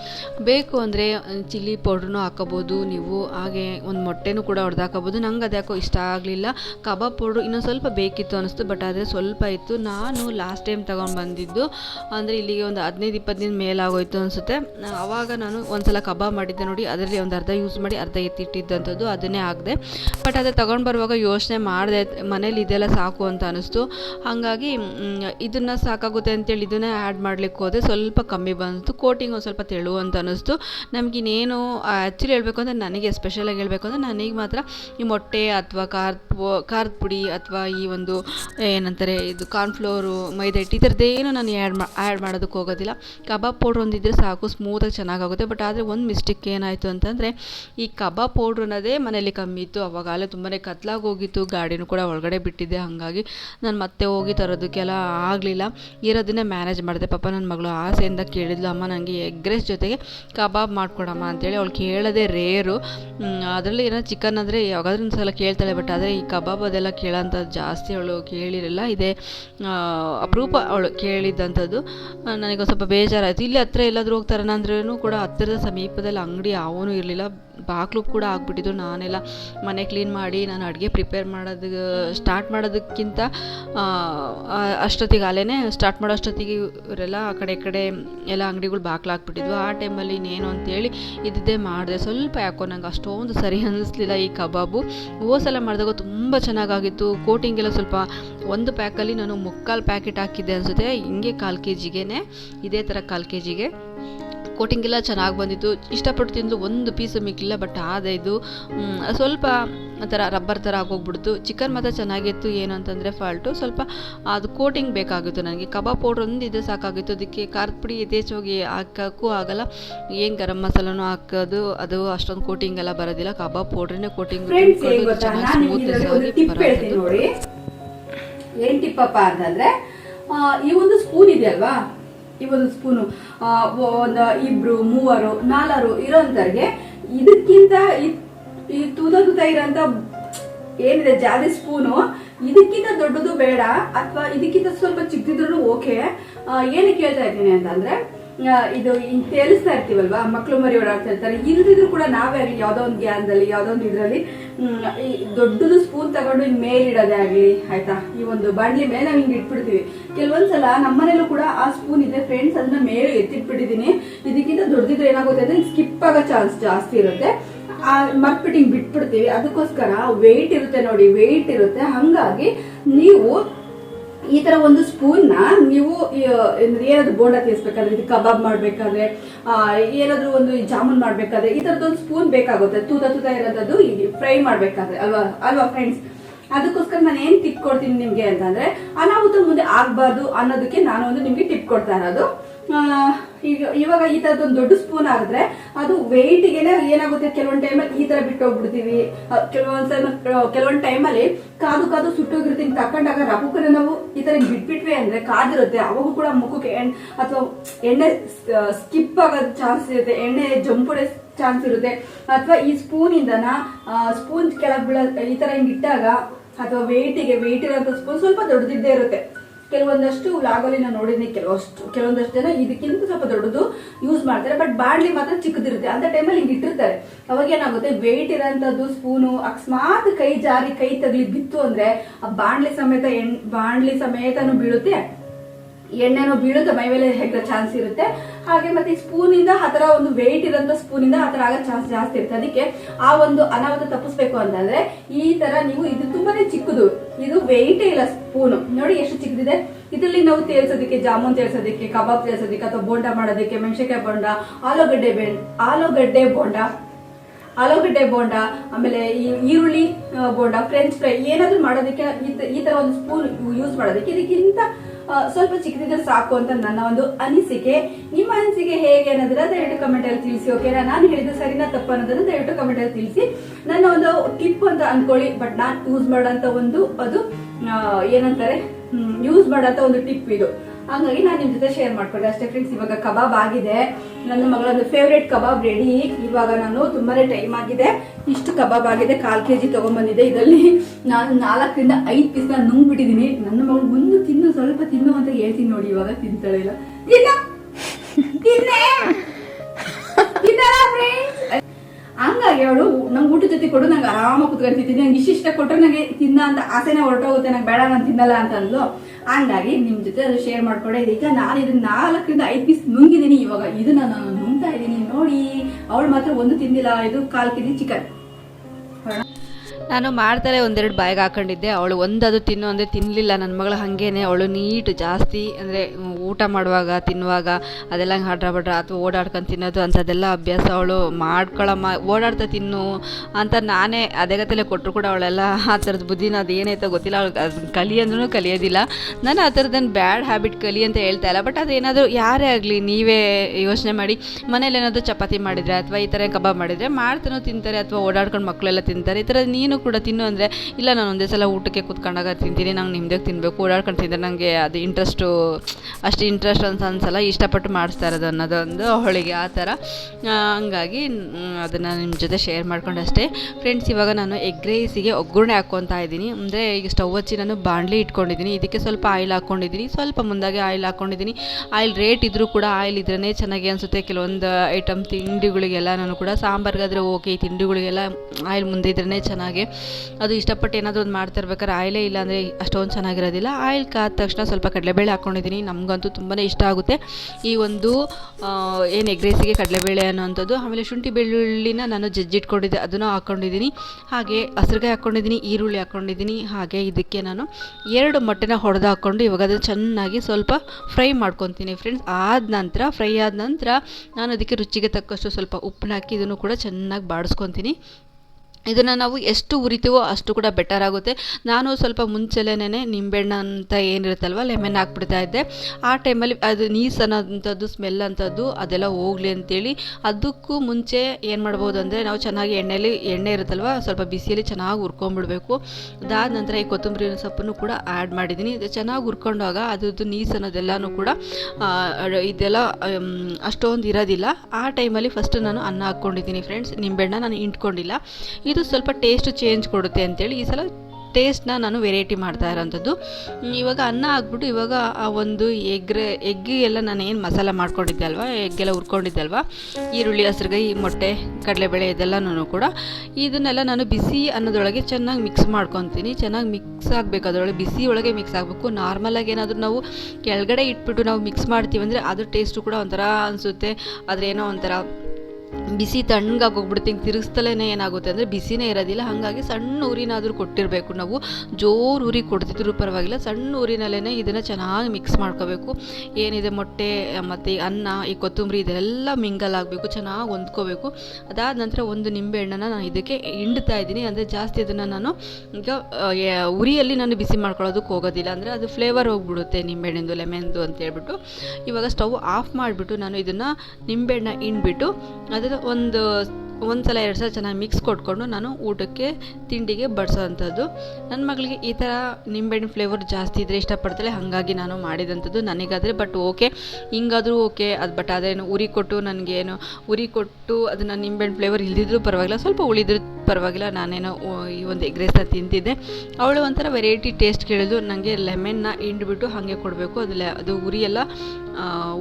ಬೇಕು ಅಂದರೆ ಚಿಲ್ಲಿ ಪೌಡ್ರನ್ನೂ ಹಾಕೋಬೋದು. ನೀವು ಹಾಗೆ ಒಂದು ಮೊಟ್ಟೆನೂ ಕೂಡ ಹೊಡೆದು ಹಾಕೋಬೋದು. ನಂಗೆ ಅದ್ಯಾಕೋ ಇಷ್ಟ ಆಗಲಿಲ್ಲ. ಕಬಾಬ್ ಪೌಡ್ರು ಇನ್ನೊಂದು ಸ್ವಲ್ಪ ಬೇಕಿತ್ತು ಅನಿಸ್ತು, ಬಟ್ ಆದರೆ ಸ್ವಲ್ಪ ಇತ್ತು. ನಾನು ಲಾಸ್ಟ್ ಟೈಮ್ ತೊಗೊಂಡು ಬಂದಿದ್ದು. ಅಂದರೆ ಇಲ್ಲಿಗೆ ಒಂದು ಹದಿನೈದು, ಇಪ್ಪತ್ತು ದಿನ ಮೇಲಾಗೋಯ್ತು ಅನಿಸುತ್ತೆ. ಆವಾಗ ನಾನು ಒಂದು ಸಲ ಕಬಾಬ್ ಮಾಡಿದ್ದೆ ನೋಡಿ, ಅದರಲ್ಲಿ ಒಂದು ಅರ್ಧ ಯೂಸ್ ಮಾಡಿ ಅರ್ಧ ಎತ್ತಿಟ್ಟಿದ್ದಂಥದ್ದು, ಅದನ್ನೇ ಹಾಕಿದೆ. ಬಟ್ ಅದೇ ತೊಗೊಂಡು ಬರುವಾಗ ಯೋಚನೆ ಮಾಡಿದೆ, ಮನೇಲಿ ಇದೆಲ್ಲ ಸಾಕು ಅಂತ ಅನ್ನಿಸ್ತು ಹಾಗಾಗಿ ಇದನ್ನು ಸಾಕಾಗುತ್ತೆ ಅಂತೇಳಿ ಇದನ್ನೇ ಆ್ಯಡ್ ಮಾಡ್ಲಿಕ್ಕೆ ಹೋದೆ. ಸ್ವಲ್ಪ ಕಮ್ಮಿ ಬಂತು. ಕೋಟಿಂಗ್ ಒಂದು ಸ್ವಲ್ಪ ತೆಳು ಅಂತ ಅನ್ನಿಸ್ತು ನಮಗಿನ್ನೇನು ಆ್ಯಕ್ಚುಲಿ ಹೇಳಬೇಕು ಅಂದರೆ ನನಗೆ ಸ್ಪೆಷಲಾಗಿ ಹೇಳಬೇಕು ಅಂದರೆ ನನಗೆ ಮಾತ್ರ ಈ ಮೊಟ್ಟೆ ಅಥವಾ ಖಾರದ ಖಾರದ ಪುಡಿ ಅಥವಾ ಈ ಒಂದು ಏನಂತಾರೆ, ಇದು ಕಾರ್ನ್ಫ್ಲೋರು ಮೈದಾ ಹಿಟ್ಟು ಈ ಥರದ್ದೇನು ನಾನು ಆ್ಯಡ್ ಮಾ ಆ್ಯಡ್ ಮಾಡೋದಕ್ಕೆ ಹೋಗೋದಿಲ್ಲ. ಕಬಾಬ್ ಪೌಡ್ರ್ ಒಂದಿದ್ದರೆ ಸಾಕು ಸ್ಮೂತಾಗಿ ಚೆನ್ನಾಗಾಗುತ್ತೆ. ಬಟ್ ಆದರೆ ಒಂದು ಮಿಸ್ಟೇಕ್ ಏನಾಯಿತು ಅಂತಂದರೆ, ಈ ಕಬಾಬ್ ಪೌಡ್ರ್ ಅನ್ನೋದೇ ಮನೇಲಿ ಕಮ್ಮಿ ಇತ್ತು. ಅವಾಗಲೇ ತುಂಬಾ ಕತ್ಲಾಗಿ ಹೋಗಿತ್ತು. ಗಾಡಿನೂ ಕೂಡ ಒಳಗಡೆ ಬಿಟ್ಟಿದ್ದೆ. ಹಾಗಾಗಿ ನಾನು ಮತ್ತೆ ಹೋಗಿ ತರೋದಕ್ಕೆಲ್ಲ ಆಗಲಿಲ್ಲ. ಇರೋದನ್ನೇ ಮ್ಯಾನೇಜ್ ಮಾಡಿದೆ. ಪಾಪ ನನ್ನ ಮಗಳು ಆಸೆಯಿಂದ ಕೇಳಿದ್ಲು, ಅಮ್ಮ ನನಗೆ ಎಗ್ ರೈಸ್ ಜೊತೆಗೆ ಕಬಾಬ್ ಮಾಡಿಕೊಡಮ್ಮ ಅಂತೇಳಿ. ಅವಳು ಕೇಳೋದೇ ರೇರು ಅದರಲ್ಲಿ ಏನೋ ಚಿಕನ್ ಅಂದರೆ ಯಾವಾಗಾದ್ರೂ ಒಂದು ಸಲ ಕೇಳ್ತಾಳೆ ಬಟ್ ಆದರೆ ಈ ಕಬಾಬ್ ಅದೆಲ್ಲ ಕೇಳೋಂಥದ್ದು ಜಾಸ್ತಿ ಅವಳು ಕೇಳಿರಲ್ಲ ಇದೆ ಅಪರೂಪ ಅವಳು ಕೇಳಿದ್ದಂಥದ್ದು ನನಗೆ ಸ್ವಲ್ಪ ಬೇಜಾರಾಯಿತು. ಇಲ್ಲಿ ಹತ್ರ ಎಲ್ಲಾದರೂ ಹೋಗ್ತಾರೆ ಅಂದ್ರೂ ಕೂಡ ಹತ್ತಿರದ ಸಮೀಪದಲ್ಲಿ ಅಂಗಡಿ ಯಾವನೂ ಇರಲಿಲ್ಲ. ಬಾಗಿಲು ಕೂಡ ಆಗ್ಬಿಟ್ಟಿದ್ದು. ನಾನೆಲ್ಲ ಮನೆ ಕ್ಲೀನ್ ಮಾಡಿ ನಾನು ಅಡುಗೆ ಪ್ರಿಪೇರ್ ಮಾಡೋದು ಸ್ಟಾರ್ಟ್ ಮಾಡೋದಕ್ಕಿಂತ ಅಷ್ಟೊತ್ತಿಗೆ ಅಲ್ಲೇ ಸ್ಟಾರ್ಟ್ ಮಾಡೋ ಅಷ್ಟೊತ್ತಿಗೆ ಇವರೆಲ್ಲ ಆ ಕಡೆ ಈ ಕಡೆ ಎಲ್ಲ ಅಂಗಡಿಗಳು ಬಾಗ್ಲು ಹಾಕ್ಬಿಟ್ಟಿದ್ವು ಆ ಟೈಮಲ್ಲಿ ಇನ್ನೇನು ಅಂತೇಳಿ ಇದ್ದಿದ್ದೇ ಮಾಡಿದೆ. ಸ್ವಲ್ಪ ಯಾಕೋ ನಂಗೆ ಅಷ್ಟೊಂದು ಸರಿ ಅನ್ನಿಸ್ಲಿಲ್ಲ ಈ ಕಬಾಬು. ಸಲ ಮಾಡಿದಾಗ ತುಂಬ ಚೆನ್ನಾಗಾಗಿತ್ತು. ಕೋಟಿಂಗೆಲ್ಲ ಸ್ವಲ್ಪ ಒಂದು ಪ್ಯಾಕಲ್ಲಿ ನಾನು ಮುಕ್ಕಾಲು ಪ್ಯಾಕೆಟ್ ಹಾಕಿದ್ದೆ ಅನಿಸುತ್ತೆ. ಹಿಂಗೆ ಕಾಲು ಕೆ ಜಿಗೆ ಇದೇ ಥರ ಕಾಲು ಕೆ ಜಿಗೆ ಕೋಟಿಂಗ್ ಎಲ್ಲ ಚೆನ್ನಾಗಿ ಬಂದಿತ್ತು. ಇಷ್ಟಪಟ್ಟು ತಿಂದು ಒಂದು ಪೀಸು ಮಿಕ್ಕಿಲ್ಲ ಬಟ್ ಆದ ಇದು ಸ್ವಲ್ಪ ಒಂಥರ ರಬ್ಬರ್ ಥರ ಆಗೋಗ್ಬಿಡ್ತು. ಚಿಕನ್ ಮಾತ್ರ ಚೆನ್ನಾಗಿತ್ತು ಏನು ಅಂತಂದರೆ ಫಾಲ್ಟು ಸ್ವಲ್ಪ ಅದು ಕೋಟಿಂಗ್ ಬೇಕಾಗಿತ್ತು ನನಗೆ. ಕಬಾಬ್ ಪೌಡ್ರ್ ಒಂದು ಇದೆ ಸಾಕಾಗಿತ್ತು. ಅದಕ್ಕೆ ಖಾರದ ಪುಡಿ ಯಥೇಚ್ಛವಾಗಿ ಹಾಕೋಕ್ಕೂ ಆಗಲ್ಲ. ಏನು ಗರಂ ಮಸಾಲನೂ ಹಾಕೋದು ಅದು ಅಷ್ಟೊಂದು ಕೋಟಿಂಗ್ ಎಲ್ಲ ಬರೋದಿಲ್ಲ. ಕಬಾಬ್ ಪೌಡ್ರನ್ನೇ ಕೋಟಿಂಗ್ ಚೆನ್ನಾಗಿ ನಾನು ಸ್ಮೂತ್ ಇದ್ರಲ್ಲಿ ಆಗಿ ಬರೋದು. ನೋಡಿ. ಏನ್ ಟಿಪ್ಪಪ್ಪ ಅಂತಂದ್ರೆ ಈ ಒಂದು ಸ್ಪೂನ್ ಇದೆಯಲ್ವಾ? ಈ ಒಂದು ಸ್ಪೂನು ಒಂದು ಇಬ್ರು, ಮೂವರು, ನಾಲ್ವರು ಇರೋಂಥವ್ರಿಗೆ ಇದಕ್ಕಿಂತ ಈ- ತೂತ ತೂತ ಇರೋಂಥ ಏನಿದೆ, ಜಾಲಿ ಸ್ಪೂನು ಇದಕ್ಕಿಂತ ದೊಡ್ಡದು ಬೇಡ, ಅಥವಾ ಇದಕ್ಕಿಂತ ಸ್ವಲ್ಪ ಚಿಕ್ಕದಿದ್ರು ಓಕೆ. ಏನಕ್ಕೆ ಹೇಳ್ತಾ ಇದ್ದೀನಿ ಅಂತಂದ್ರೆ ಇದು ಹಿಂಗ್ ತೇಲಿಸ್ತಾ ಇರ್ತೀವಲ್ವಾ? ಮಕ್ಕಳು ಮರಿ ಓಡಾಡ್ತಾ ಇರ್ತಾರೆ ಇಲ್ದಿದ್ರು ಕೂಡ ನಾವೇ ಆಗಲಿ, ಯಾವ್ದೋ ಒಂದು ಗ್ಯಾನ್ದಲ್ಲಿ, ಯಾವುದೋ ಒಂದು ಇದ್ರಲ್ಲಿ ದೊಡ್ಡದು ಸ್ಪೂನ್ ತಗೊಂಡು ಹಿಂಗ್ ಮೇಲಿಡೋದೇ ಆಗ್ಲಿ, ಆಯ್ತಾ? ಈ ಒಂದು ಬಾಂಡ್ಲಿ ಮೇಲೆ ನಾವು ಹಿಂಗ್ ಇಟ್ಬಿಡ್ತೀವಿ. ಕೆಲವೊಂದ್ಸಲ ನಮ್ಮನೇಲೂ ಕೂಡ ಆ ಸ್ಪೂನ್ ಇದೆ ಫ್ರೆಂಡ್ಸ್ ಅದನ್ನ ಮೇಲೆ ಎತ್ತಿಟ್ಬಿಟ್ಟಿದೀನಿ. ಇದಕ್ಕಿಂತ ದೊಡ್ಡದಿದ್ರೆ ಏನಾಗುತ್ತೆ ಅಂದ್ರೆ ಸ್ಕಿಪ್ ಆಗೋ ಚಾನ್ಸ್ ಜಾಸ್ತಿ ಇರುತ್ತೆ. ಆ ಹಿಂಗ್ ಬಿಟ್ಬಿಡ್ತೀವಿ. ಅದಕ್ಕೋಸ್ಕರ ವೆಯ್ಟ್ ಇರುತ್ತೆ ನೋಡಿ ವೆಯ್ಟ್ ಇರುತ್ತೆ. ಹಂಗಾಗಿ ನೀವು ಈ ತರ ಒಂದು ಸ್ಪೂನ್ನ ನೀವು ಏನಾದ್ರು ಬೋಂಡ ತೀರ್ಸ್ಬೇಕಾದ್ರೆ, ಇದು ಕಬಾಬ್ ಮಾಡ್ಬೇಕಾದ್ರೆ ಏನಾದ್ರು ಒಂದು ಜಾಮೂನ್ ಮಾಡ್ಬೇಕಾದ್ರೆ, ಈ ತರದೊಂದು ಸ್ಪೂನ್ ಬೇಕಾಗುತ್ತೆ. ತೂತ ತೂತ ಇರೋದದ್ದು ಫ್ರೈ ಮಾಡ್ಬೇಕಾದ್ರೆ, ಅಲ್ವಾ ಅಲ್ವಾ ಫ್ರೆಂಡ್ಸ್ ಅದಕ್ಕೋಸ್ಕರ ನಾನು ಏನ್ ಟಿಪ್ ಕೊಡ್ತೀನಿ ನಿಮ್ಗೆ ಅಂತಂದ್ರೆ, ಅನಾಹುತ ಮುಂದೆ ಆಗ್ಬಾರ್ದು ಅನ್ನೋದಕ್ಕೆ ನಾನು ಒಂದು ನಿಮ್ಗೆ ಟಿಪ್ ಕೊಡ್ತಾ ಇರೋದು. ಈಗ ಇವಾಗ ಈ ತರದೊಂದು ದೊಡ್ಡ ಸ್ಪೂನ್ ಆದ್ರೆ ಅದು weight ಗೆನೆ ಏನಾಗುತ್ತೆ? ಕೆಲವೊಂದ್ ಟೈಮಲ್ಲಿ ಈ ತರ ಬಿಟ್ಟು ಹೋಗ್ಬಿಡ್ತೀವಿ ಕೆಲವೊಂದ್ ಕೆಲವೊಂದ್ ಟೈಮಲ್ಲಿ ಕಾದು ಕಾದು ಸುಟ್ಟೋಗಿರ್ತೀನಿ. ತಕೊಂಡಾಗ ರಪುಕನ ನಾವು ಈ ತರ ಬಿಟ್ಬಿಟ್ವಿ ಅಂದ್ರೆ ಕಾದಿರುತ್ತೆ. ಅವಾಗೂ ಕೂಡ ಮುಖಕ್ಕೆ ಎಣ್ಣೆ ಅಥವಾ ಎಣ್ಣೆ ಸ್ಕಿಪ್ ಆಗೋದ್ ಚಾನ್ಸ್ ಇರುತ್ತೆ. ಎಣ್ಣೆ ಜಂಪುಡೆ ಚಾನ್ಸ್ ಇರುತ್ತೆ. ಅಥವಾ ಈ ಸ್ಪೂನ್ ಇಂದನ ಸ್ಪೂನ್ ಕೆಳಗ್ ಬೀಳ ಈ ತರ ಹಿಂಗ್ ಇಟ್ಟಾಗ ಅಥವಾ ವೆಯ್ಟಿಗೆ ವೆಯ್ಟ್ ಇರೋಂಥ ಸ್ಪೂನ್ ಸ್ವಲ್ಪ ದೊಡ್ಡದಿದ್ದೇ ಇರುತ್ತೆ. ಕೆಲವೊಂದಷ್ಟು ಲಾಗೋಲಿನ ನಾನು ನೋಡಿದ್ದೀನಿ ಕೆಲವಷ್ಟು, ಕೆಲವೊಂದಷ್ಟು ಜನ ಇದಕ್ಕಿಂತ ಸ್ವಲ್ಪ ದೊಡ್ಡದು ಯೂಸ್ ಮಾಡ್ತಾರೆ ಬಟ್ ಬಾಣ್ಲಿ ಮಾತ್ರ ಚಿಕ್ಕದಿರುತ್ತೆ. ಅಂತ ಟೈಮಲ್ಲಿ ಹಿಂಗೆ ಇಟ್ಟಿರ್ತಾರೆ. ಅವಾಗ ಏನಾಗುತ್ತೆ ವೆಯ್ಟ್ ಇರೋಂಥದ್ದು ಸ್ಪೂನು ಅಕಸ್ಮಾತ್ ಕೈ ಜಾರಿ, ಕೈ ತಗಲಿ ಬಿತ್ತು ಅಂದ್ರೆ, ಆ ಬಾಣ್ಲಿ ಸಮೇತ ಎಣ್, ಬಾಣ್ಲಿ ಸಮೇತನು ಬೀಳುತ್ತೆ. ಎಣ್ಣೆನೂ ಬೀಳುತ್ತೆ, ಮೈ ಮೇಲೆ ಚಾನ್ಸ್ ಇರುತ್ತೆ. ಹಾಗೆ ಮತ್ತೆ ಸ್ಪೂನ್ ಇಂದ ಆ ತರ ಒಂದು ವೆಯ್ಟ್ ಇರೋಂಥ ಸ್ಪೂನ್ ಇಂದ ಆತರ ತರ ಆಗೋ ಚಾನ್ಸ್ ಜಾಸ್ತಿ ಇರುತ್ತೆ. ಅದಕ್ಕೆ ಆ ಒಂದು ಅನಾಹುತ ತಪ್ಪಿಸ್ಬೇಕು ಅಂತಂದ್ರೆ ಈ ತರ ನೀವು, ಇದು ತುಂಬಾನೇ ಚಿಕ್ಕದು. ಇದು ವೆಯ್ಟೇ ಇಲ್ಲ ಸ್ಪೂನು. ನೋಡಿ ಎಷ್ಟು ಚಿಕ್ಕದಿದೆ. ಇದರಲ್ಲಿ ನಾವು ತೇಲ್ಸೋದಕ್ಕೆ, ಜಾಮೂನ್ ತೇಲ್ಸೋದಕ್ಕೆ, ಕಬಾಬ್ ತೇಲ್ಸೋದಕ್ಕೆ ಅಥವಾ ಬೋಂಡ ಮಾಡೋದಕ್ಕೆ, ಮೆಣಸಿನಕಾಯಿ ಬೋಂಡ, ಆಲೂಗಡ್ಡೆ ಬೆಂಡ್, ಆಲೂಗಡ್ಡೆ ಬೋಂಡ ಆಲೂಗಡ್ಡೆ ಬೋಂಡ, ಆಮೇಲೆ ಈ ಈರುಳ್ಳಿ ಬೋಂಡ ಫ್ರೆಂಚ್ ಫ್ರೈ ಏನಾದ್ರೂ ಮಾಡೋದಕ್ಕೆ ಈ ತರ ಒಂದು ಸ್ಪೂನ್ ಯೂಸ್ ಮಾಡೋದಕ್ಕೆ ಇದಕ್ಕಿಂತ ಸ್ವಲ್ಪ ಚಿಕ್ಕದಿದ್ರೆ ಸಾಕು ಅಂತ ನನ್ನ ಒಂದು ಅನಿಸಿಕೆ. ನಿಮ್ಮ ಅನಿಸಿಕೆ ಹೇಗೆ ಅನ್ನೋದನ್ನ ದಯವಿಟ್ಟು ಕಮೆಂಟ್ ಅಲ್ಲಿ ತಿಳಿಸಿ ಓಕೆನಾ ನಾನು ಹೇಳಿದ ಸರಿನಾ ತಪ್ಪು ಅನ್ನೋದನ್ನ ದಯವಿಟ್ಟು ಕಮೆಂಟ್ ಅಲ್ಲಿ ತಿಳಿಸಿ. ನನ್ನ ಒಂದು ಟಿಪ್ ಅಂತ ಅನ್ಕೊಳ್ಳಿ ಬಟ್ ನಾನು ಯೂಸ್ ಮಾಡೋಂತ ಒಂದು ಅದು ಏನಂತಾರೆ? ಯೂಸ್ ಮಾಡೋಂತ ಒಂದು ಟಿಪ್ ಇದು. ಹಂಗಾಗಿ ನಾನು ನಿಮ್ ಜೊತೆ ಶೇರ್ ಮಾಡ್ಕೊಂಡೆ. ಅಷ್ಟೇ ಫ್ರೆಂಡ್ಸ್ ಇವಾಗ ಕಬಾಬ್ ಆಗಿದೆ. ನನ್ನ ಮಗಳೊಂದು ಫೇವ್ರೇಟ್ ಕಬಾಬ್ ರೆಡಿ ಇವಾಗ ನಾನು ತುಂಬಾನೇ ಟೈಮ್ ಆಗಿದೆ. ಇಷ್ಟು ಕಬಾಬ್ ಆಗಿದೆ, ಕಾಲ್ ಕೆಜಿ ತಗೊಂಡ್ಬಂದಿದೆ ಇದರಲ್ಲಿ ನಾನು ನಾಲ್ಕರಿಂದ ಐದು ಪೀಸ್ ನಾನು ನುಂಗ್ಬಿಟ್ಟಿದೀನಿ. ನನ್ನ ಮಗಳು ಮುಂದೆ ತಿನ್ನು, ಸ್ವಲ್ಪ ತಿನ್ನು ಅಂತ ಹೇಳ್ತೀನಿ ನೋಡಿ ಇವಾಗ, ತಿಂತಾಳೆ ಇಲ್ಲ. ಹಂಗಾಗಿ ಅವಳು ನಂಗೆ ಊಟದ ಜೊತೆ ಕೊಡು, ನಂಗೆ ಆರಾಮಾಗಿ ಕುತ್ಕೊಂಡು ತಿಂತೀನಿ. ನಂಗೆ ಇಷ್ಟಿಷ್ಟ ಕೊಟ್ಟರೆ ನನಗೆ ತಿನ್ನ ಅಂತ ಆಸೆನೇ ಹೊರಟೋಗುತ್ತೆ. ನಂಗೆ ಬೇಡ, ನಾನು ತಿನ್ನಲ್ಲ ಅಂತ ಅಂದ್ಲು. ಹಂಗಾಗಿ ನಿಮ್ ಜೊತೆ ಅದು ಶೇರ್ ಮಾಡ್ಕೊಂಡೆ. ಈಗ ನಾನು ಇದನ್ನ ನಾಲ್ಕರಿಂದ ಐದು ಪೀಸ್ ನುಂಗಿದ್ದೀನಿ ಇವಾಗ ಇದನ್ನ ನಾನು ನುಂಗ್ತಾ ಇದ್ದೀನಿ ನೋಡಿ, ಅವಳು ಮಾತ್ರ ಒಂದು ತಿಂದಿಲ್ಲ. ಇದು ಕಾಲ್ ಕೆಜಿ ಚಿಕನ್ ನಾನು ಮಾಡ್ತಾರೆ ಒಂದೆರಡು ಬಾಯಿಗೆ ಹಾಕೊಂಡಿದ್ದೆ. ಅವಳು ಒಂದದು ತಿನ್ನು ಅಂದರೆ ತಿನ್ನಲಿಲ್ಲ ನನ್ನ ಮಗಳು ಹಾಗೇನೆ. ಅವಳು ನೀಟು, ಜಾಸ್ತಿ ಅಂದರೆ ಊಟ ಮಾಡುವಾಗ, ತಿನ್ನುವಾಗ ಅದೆಲ್ಲ ಹಡ್ರ ಬಡ್ರ ಅಥವಾ ಓಡಾಡ್ಕೊಂಡು ತಿನ್ನೋದು ಅಂಥದ್ದೆಲ್ಲ ಅಭ್ಯಾಸ ಅವಳು ಮಾಡ್ಕೊಳ್ಳಮ್ಮ ಓಡಾಡ್ತಾ ತಿನ್ನು ಅಂತ ನಾನೇ ಅದೇ ಗತಿಲೆ ಕೊಟ್ಟರು ಕೂಡ ಅವಳೆಲ್ಲ ಆ ಥರದ ಬುದ್ಧಿನ ಅದು ಗೊತ್ತಿಲ್ಲ. ಅವಳು ಅದು ಕಲಿ ಅಂದ್ರೂ ಕಲಿಯೋದಿಲ್ಲ. ನಾನು ಆ ಥರದ್ದನ್ನು ಬ್ಯಾಡ್ ಹ್ಯಾಬಿಟ್ ಕಲಿ ಅಂತ ಹೇಳ್ತಾ ಇಲ್ಲ. ಬಟ್ ಅದೇನಾದರೂ ಯಾರೇ ಆಗಲಿ ನೀವೇ ಯೋಚನೆ ಮಾಡಿ, ಮನೇಲಿ ಏನಾದರೂ ಚಪಾತಿ ಮಾಡಿದರೆ ಅಥವಾ ಈ ಥರ ಕಬಾಬ್ ಮಾಡಿದರೆ ಮಾಡ್ತಾನೋ ತಿಂತಾರೆ ಅಥವಾ ಓಡಾಡ್ಕೊಂಡು ಮಕ್ಕಳೆಲ್ಲ ತಿಂತಾರೆ. ಈ ಥರ ನೀನು ಕೂಡ ತಿನ್ನು ಅಂದರೆ, ಇಲ್ಲ, ನಾನು ಒಂದೇ ಸಲ ಊಟಕ್ಕೆ ಕೂತ್ಕೊಂಡಾಗ ತಿಂತೀನಿ, ನಂಗೆ ನಿಮ್ದಾಗ ತಿನ್ನಬೇಕು ಓಡಾಡ್ಕೊಂಡು ತಿಂದರೆ ನನಗೆ ಅದು ಇಂಟ್ರೆಸ್ಟು ಅಷ್ಟು ಇಂಟ್ರೆಸ್ಟ್ ಅಂತ ಅನ್ಸಲ್ಲ ಇಷ್ಟಪಟ್ಟು ಮಾಡಿಸ್ತಾ ಇರೋದು ಅನ್ನೋದೊಂದು ಅವಳಿಗೆ ಆ ಥರ. ಹಂಗಾಗಿ ಅದನ್ನು ನಿಮ್ಮ ಜೊತೆ ಶೇರ್ ಮಾಡ್ಕೊಂಡು ಅಷ್ಟೇ ಫ್ರೆಂಡ್ಸ್ ಇವಾಗ ನಾನು ಎಗ್ ರೈಸಿಗೆ ಒಗ್ಗರಣೆ ಹಾಕ್ಕೊತಾ ಇದ್ದೀನಿ. ಅಂದರೆ ಈಗ ಸ್ಟವ್ ಹಚ್ಚಿ ನಾನು ಬಾಂಡ್ಲಿ ಇಟ್ಕೊಂಡಿದ್ದೀನಿ. ಇದಕ್ಕೆ ಸ್ವಲ್ಪ ಆಯಿಲ್ ಹಾಕ್ಕೊಂಡಿದ್ದೀನಿ. ಸ್ವಲ್ಪ ಮುಂದಾಗೆ ಆಯಿಲ್ ಹಾಕ್ಕೊಂಡಿದ್ದೀನಿ. ಆಯಿಲ್ ರೇಟ್ ಇದ್ದರೂ ಕೂಡ ಆಯಿಲ್ ಇದ್ರೇ ಚೆನ್ನಾಗಿ ಅನಿಸುತ್ತೆ. ಕೆಲವೊಂದು ಐಟಮ್ ತಿಂಡಿಗಳಿಗೆಲ್ಲ ನಾನು ಕೂಡ ಸಾಂಬಾರ್ಗಾದರೆ ಓಕೆ ಈ ತಿಂಡಿಗಳಿಗೆಲ್ಲ ಆಯಿಲ್ ಮುಂದೆ ಇದ್ರೇ ಚೆನ್ನಾಗಿ ಅದು ಇಷ್ಟಪಟ್ಟು ಏನಾದರೂ ಒಂದು ಮಾಡ್ತಾ ಇರ್ಬೇಕಾದ್ರೆ ಆಯಿಲೇ ಇಲ್ಲ ಅಂದರೆ ಅಷ್ಟೊಂದು ಚೆನ್ನಾಗಿರೋದಿಲ್ಲ. ಆಯಿಲ್ ಕಾದ ತಕ್ಷಣ ಸ್ವಲ್ಪ ಕಡಲೆಬೇಳೆ ಹಾಕ್ಕೊಂಡಿದ್ದೀನಿ ನಮಗಂತೂ ತುಂಬಾ ಇಷ್ಟ ಆಗುತ್ತೆ. ಈ ಒಂದು ಏನು ಎಗ್ ರೈಸಿಗೆ ಕಡಲೆಬೇಳೆ ಅನ್ನೋವಂಥದ್ದು ಆಮೇಲೆ ಶುಂಠಿ ಬೆಳ್ಳುಳ್ಳಿನ ನಾನು ಜಜ್ಜಿಟ್ಕೊಂಡಿದ್ದೆ. ಅದನ್ನು ಹಾಕ್ಕೊಂಡಿದ್ದೀನಿ ಹಾಗೆ ಹಸಿರುಗಾಯಿ ಹಾಕ್ಕೊಂಡಿದ್ದೀನಿ ಈರುಳ್ಳಿ ಹಾಕ್ಕೊಂಡಿದ್ದೀನಿ ಹಾಗೆ ಇದಕ್ಕೆ ನಾನು ಎರಡು ಮೊಟ್ಟೆನ ಹೊಡೆದು ಹಾಕ್ಕೊಂಡು ಇವಾಗ ಅದನ್ನು ಚೆನ್ನಾಗಿ ಸ್ವಲ್ಪ ಫ್ರೈ ಮಾಡ್ಕೊತೀನಿ ಫ್ರೆಂಡ್ಸ್. ಆದ ನಂತರ, ಫ್ರೈ ಆದ ನಂತರ ನಾನು ಅದಕ್ಕೆ ರುಚಿಗೆ ತಕ್ಕಷ್ಟು ಸ್ವಲ್ಪ ಉಪ್ಪನ್ನ ಹಾಕಿ ಇದನ್ನು ಕೂಡ ಚೆನ್ನಾಗಿ ಬಾಡಿಸ್ಕೊತೀನಿ. ಇದನ್ನು ನಾವು ಎಷ್ಟು ಉರಿತೀವೋ ಅಷ್ಟು ಕೂಡ ಬೆಟರ್ ಆಗುತ್ತೆ. ನಾನು ಸ್ವಲ್ಪ ಮುಂಚೆಲೇನೆ ನಿಂಬೆಹಣ್ಣು ಅಂತ ಏನಿರುತ್ತಲ್ವ ಲೆಮೆನ್ ಹಾಕ್ಬಿಡ್ತಾ ಇದ್ದೆ. ಆ ಟೈಮಲ್ಲಿ ಅದು ನೀಸ್ ಅನ್ನೋಂಥದ್ದು ಸ್ಮೆಲ್ ಅಂಥದ್ದು, ಅದೆಲ್ಲ ಹೋಗಲಿ ಅಂತೇಳಿ ಅದಕ್ಕೂ ಮುಂಚೆ ಏನು ಮಾಡ್ಬೋದು ಅಂದರೆ ನಾವು ಚೆನ್ನಾಗಿ ಎಣ್ಣೆಯಲ್ಲಿ ಎಣ್ಣೆ ಇರುತ್ತಲ್ವ, ಸ್ವಲ್ಪ ಬಿಸಿಯಲ್ಲಿ ಚೆನ್ನಾಗಿ ಹುರ್ಕೊಂಬಿಡ್ಬೇಕು. ಅದಾದ ನಂತರ ಈ ಕೊತ್ತಂಬರಿ ಸೊಪ್ಪನ್ನು ಕೂಡ ಆ್ಯಡ್ ಮಾಡಿದ್ದೀನಿ. ಇದು ಚೆನ್ನಾಗಿ ಹುರ್ಕೊಂಡಾಗ ಅದ್ರದ್ದು ನೀಸ್ ಅನ್ನೋದೆಲ್ಲನೂ ಕೂಡ ಇದೆಲ್ಲ ಅಷ್ಟೊಂದು ಇರೋದಿಲ್ಲ. ಆ ಟೈಮಲ್ಲಿ ಫಸ್ಟ್ ನಾನು ಅನ್ನ ಹಾಕ್ಕೊಂಡಿದ್ದೀನಿ ಫ್ರೆಂಡ್ಸ್ ನಿಂಬೆಹಣ್ಣ ನಾನು ಇಂಟ್ಕೊಂಡಿಲ್ಲ ಇದು ಸ್ವಲ್ಪ ಟೇಸ್ಟ್ ಚೇಂಜ್ ಕೊಡುತ್ತೆ ಅಂತೇಳಿ ಈ ಸಲ ಟೇಸ್ಟ್ನ ನಾನು ವೆರೈಟಿ ಮಾಡ್ತಾ ಇರೋಂಥದ್ದು. ಇವಾಗ ಅನ್ನ ಹಾಕ್ಬಿಟ್ಟು ಇವಾಗ ಆ ಒಂದು ಎಗ್ ಎಲ್ಲ ನಾನು ಏನು ಮಸಾಲ ಮಾಡ್ಕೊಂಡಿದ್ದೆ ಅಲ್ವಾ, ಎಗ್ಗೆಲ್ಲ ಹುರ್ಕೊಂಡಿದ್ದೆ ಅಲ್ವಾ, ಈರುಳ್ಳಿ, ಹಸ್ರಗೈ, ಮೊಟ್ಟೆ, ಕಡಲೆಬೇಳೆ ಇದೆಲ್ಲನೂ ಕೂಡ ಇದನ್ನೆಲ್ಲ ನಾನು ಬಿಸಿ ಅನ್ನದೊಳಗೆ ಚೆನ್ನಾಗಿ ಮಿಕ್ಸ್ ಮಾಡ್ಕೊತೀನಿ. ಚೆನ್ನಾಗಿ ಮಿಕ್ಸ್ ಆಗಬೇಕು, ಅದರೊಳಗೆ ಬಿಸಿ ಒಳಗೆ ಮಿಕ್ಸ್ ಆಗಬೇಕು. ನಾರ್ಮಲಾಗಿ ಏನಾದರೂ ನಾವು ಕೆಳಗಡೆ ಇಟ್ಬಿಟ್ಟು ನಾವು ಮಿಕ್ಸ್ ಮಾಡ್ತೀವಿ ಅಂದರೆ ಅದ್ರ ಟೇಸ್ಟು ಕೂಡ ಒಂಥರ ಅನಿಸುತ್ತೆ. ಏನೋ ಒಂಥರ ಬಿಸಿ ತಣ್ಣಗಾಗಿ ಹೋಗ್ಬಿಡುತ್ತೆ ಹಿಂಗೆ ತಿರುಗಿಸ್ತಲೇ ಏನಾಗುತ್ತೆ ಅಂದರೆ ಬಿಸಿನೇ ಇರೋದಿಲ್ಲ. ಹಾಗಾಗಿ ಸಣ್ಣ ಊರಿನಾದರೂ ಕೊಟ್ಟಿರಬೇಕು. ನಾವು ಜೋರು ಉರಿ ಕೊಡ್ತಿದ್ರು ಪರವಾಗಿಲ್ಲ, ಸಣ್ಣ ಊರಿನಲ್ಲೇ ಇದನ್ನು ಚೆನ್ನಾಗಿ ಮಿಕ್ಸ್ ಮಾಡ್ಕೋಬೇಕು. ಏನಿದೆ ಮೊಟ್ಟೆ, ಮತ್ತು ಅನ್ನ, ಈ ಕೊತ್ತಂಬರಿ ಇದೆಲ್ಲ ಮಿಂಗಲ್ ಆಗಬೇಕು, ಚೆನ್ನಾಗಿ ಹೊಂದ್ಕೋಬೇಕು. ಅದಾದ ನಂತರ ಒಂದು ನಿಂಬೆಹಣ್ಣನ್ನು ನಾನು ಇದಕ್ಕೆ ಹಿಂಡ್ತಾ ಇದ್ದೀನಿ. ಅಂದರೆ ಜಾಸ್ತಿ ಇದನ್ನು ನಾನು ಈಗ ಉರಿಯಲ್ಲಿ ನಾನು ಬಿಸಿ ಮಾಡ್ಕೊಳ್ಳೋದಕ್ಕೆ ಹೋಗೋದಿಲ್ಲ. ಅಂದರೆ ಅದು ಫ್ಲೇವರ್ ಹೋಗ್ಬಿಡುತ್ತೆ ನಿಂಬೆಹಣ್ಣಿಂದು ಲೆಮೆನ್ದು ಅಂತ ಹೇಳ್ಬಿಟ್ಟು. ಇವಾಗ ಸ್ಟವ್ ಆಫ್ ಮಾಡಿಬಿಟ್ಟು ನಾನು ಇದನ್ನು ನಿಂಬೆಹಣ್ಣ ಹಿಂಡ್ಬಿಟ್ಟು, ಅದನ್ನು ಒಂದು ಒಂದು ಸಲ ಎರಡು ಸಲ ಚೆನ್ನಾಗಿ ಮಿಕ್ಸ್ ಕೊಟ್ಕೊಂಡು ನಾನು ಊಟಕ್ಕೆ, ತಿಂಡಿಗೆ ಬಡಿಸೋವಂಥದ್ದು. ನನ್ನ ಮಗಳಿಗೆ ಈ ಥರ ನಿಂಬೆಹಣ್ಣು ಫ್ಲೇವರ್ ಜಾಸ್ತಿ ಇದ್ದರೆ ಇಷ್ಟಪಡ್ತಾಳೆ, ಹಾಗಾಗಿ ನಾನು ಮಾಡಿದಂಥದ್ದು ನನಗಾದರೆ ಬಟ್ ಓಕೆ ಹಿಂಗಾದರೂ ಓಕೆ ಅದು ಬಟ್ ಅದೇನು ಉರಿ ಕೊಟ್ಟು ನನಗೇನು ಉರಿ ಕೊಟ್ಟು ಅದನ್ನು ನಿಂಬೆಹಣ್ಣು ಫ್ಲೇವರ್ ಇಲ್ದಿದ್ರೂ ಪರವಾಗಿಲ್ಲ. ಸ್ವಲ್ಪ ಉಳಿದ್ರೂ ಪರವಾಗಿಲ್ಲ. ನಾನೇನೋ ಈ ಒಂದು ಎಗ್ ರೈಸ್ನ ತಿಂತಿದ್ದೆ. ಅವಳು ಒಂಥರ ವೆರೈಟಿ ಟೇಸ್ಟ್ ಕೇಳಿದ್ರು ನನಗೆ ಲೆಮನ್ನ ಹಿಂಡ್ಬಿಟ್ಟು ಹಾಗೆ ಕೊಡಬೇಕು. ಅದು ಲೆ, ಅದು ಉರಿಯೆಲ್ಲ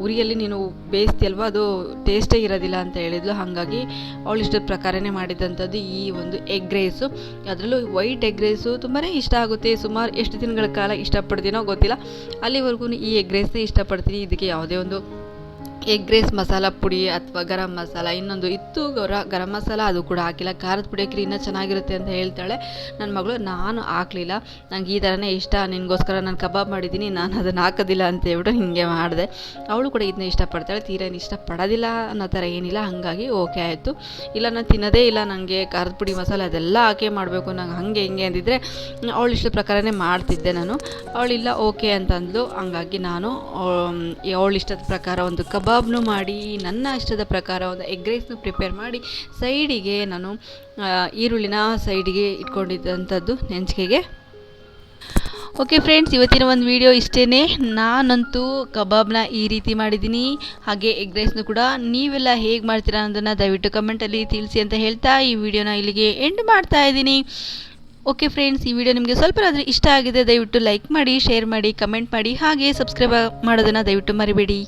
ಉರಿಯಲ್ಲಿ ನೀನು ಬೇಯಿಸ್ತಿಯಲ್ವ? ಅದು ಟೇಸ್ಟೇ ಇರೋದಿಲ್ಲ ಅಂತ ಹೇಳಿದ್ಲು. ಹಾಗಾಗಿ ಅವಳು ಇಷ್ಟದ ಪ್ರಕಾರನೇ ಮಾಡಿದಂಥದ್ದು ಈ ಒಂದು ಎಗ್ ರೈಸು. ಅದರಲ್ಲೂ ವೈಟ್ ಎಗ್ ರೈಸು ತುಂಬಾ ಇಷ್ಟ ಆಗುತ್ತೆ. ಸುಮಾರು ಎಷ್ಟು ದಿನಗಳ ಕಾಲ ಇಷ್ಟಪಡ್ತೀನೋ ಗೊತ್ತಿಲ್ಲ. ಅಲ್ಲಿವರೆಗೂ ಈ ಎಗ್ ರೈಸ್ನೇ ಇಷ್ಟಪಡ್ತೀನಿ. ಇದಕ್ಕೆ ಯಾವುದೇ ಒಂದು ಎಗ್ ರೈಸ್ ಮಸಾಲ ಪುಡಿ ಅಥವಾ ಗರಂ ಮಸಾಲ, ಇನ್ನೊಂದು ಇತ್ತು ಗರ, ಗರಂ ಮಸಾಲ, ಅದು ಕೂಡ ಹಾಕಿಲ್ಲ. ಖಾರದ ಪುಡಿ ಹಾಕಿರಿ ಇನ್ನೂ ಚೆನ್ನಾಗಿರುತ್ತೆ ಅಂತ ಹೇಳ್ತಾಳೆ. ನನ್ನ ಮಗಳು, ನಾನು ಹಾಕಲಿಲ್ಲ. ನನಗೆ ಈ ಥರನೇ ಇಷ್ಟ. ನಿನಗೋಸ್ಕರ ನಾನು ಕಬಾಬ್ ಮಾಡಿದ್ದೀನಿ. ನಾನು ಅದನ್ನು ಹಾಕೋದಿಲ್ಲ ಅಂತ ಹೇಳ್ಬಿಟ್ಟು ಹಿಂಗೆ ಮಾಡಿದೆ. ಅವಳು ಕೂಡ ಇದನ್ನ ಇಷ್ಟಪಡ್ತಾಳೆ. ತೀರೇನು ಇಷ್ಟಪಡೋದಿಲ್ಲ ಅನ್ನೋ ಥರ ಏನಿಲ್ಲ. ಹಾಗಾಗಿ ಓಕೆ ಆಯಿತು. ಇಲ್ಲ, ನಾನು ತಿನ್ನೋದೇ ಇಲ್ಲ. ನನಗೆ ಖಾರದ ಪುಡಿ ಮಸಾಲ ಅದೆಲ್ಲ ಹಾಕೇ ಮಾಡಬೇಕು. ನಂಗೆ ಹಾಗೆ ಹಿಂಗೆ ಅಂದಿದ್ರೆ ಅವಳು ಇಷ್ಟ ಪ್ರಕಾರನೇ ಮಾಡ್ತಿದ್ದೆ ನಾನು. ಅವಳಿಲ್ಲ, ಓಕೆ ಅಂತ ಅಂದ್ಲು ಹಂಗಾಗಿ ನಾನು, ಅವಳ ಇಷ್ಟದ ಪ್ರಕಾರ ಒಂದು ಕಬಾಬ್ನು ಮಾಡಿ, ನನ್ನ ಇಷ್ಟದ ಪ್ರಕಾರ ಒಂದು ಎಗ್ ರೈಸ್ನು ಪ್ರಿಪೇರ್ ಮಾಡಿ ಸೈಡಿಗೆ ನಾನು ಈರುಳ್ಳಿನ ಸೈಡಿಗೆ ಇಟ್ಕೊಂಡಿದ್ದಂಥದ್ದು ನೆಂಚಿಕೆಗೆ ಓಕೆ ಫ್ರೆಂಡ್ಸ್ ಇವತ್ತಿನ ಒಂದು ವಿಡಿಯೋ ಇಷ್ಟೇ ನಾನಂತೂ ಕಬಾಬ್ನ ಈ ರೀತಿ ಮಾಡಿದ್ದೀನಿ. ಹಾಗೆ ಎಗ್ ರೈಸ್ನು ಕೂಡ ನೀವೆಲ್ಲ ಹೇಗೆ ಮಾಡ್ತೀರಾ ಅನ್ನೋದನ್ನು ದಯವಿಟ್ಟು ಕಮೆಂಟಲ್ಲಿ ತಿಳಿಸಿ ಅಂತ ಹೇಳ್ತಾ ಈ ವಿಡಿಯೋನ ಇಲ್ಲಿಗೆ ಎಂಡ್ ಮಾಡ್ತಾ ಇದ್ದೀನಿ. ಓಕೆ ಫ್ರೆಂಡ್ಸ್ ಈ ವಿಡಿಯೋ ನಿಮಗೆ ಸ್ವಲ್ಪ ಆದರೆ ಇಷ್ಟ ಆಗಿದೆ ದಯವಿಟ್ಟು ಲೈಕ್ ಮಾಡಿ ಶೇರ್ ಮಾಡಿ ಕಮೆಂಟ್ ಮಾಡಿ, ಹಾಗೆ ಸಬ್ಸ್ಕ್ರೈಬ್ ಮಾಡೋದನ್ನು ದಯವಿಟ್ಟು ಮರಿಬೇಡಿ.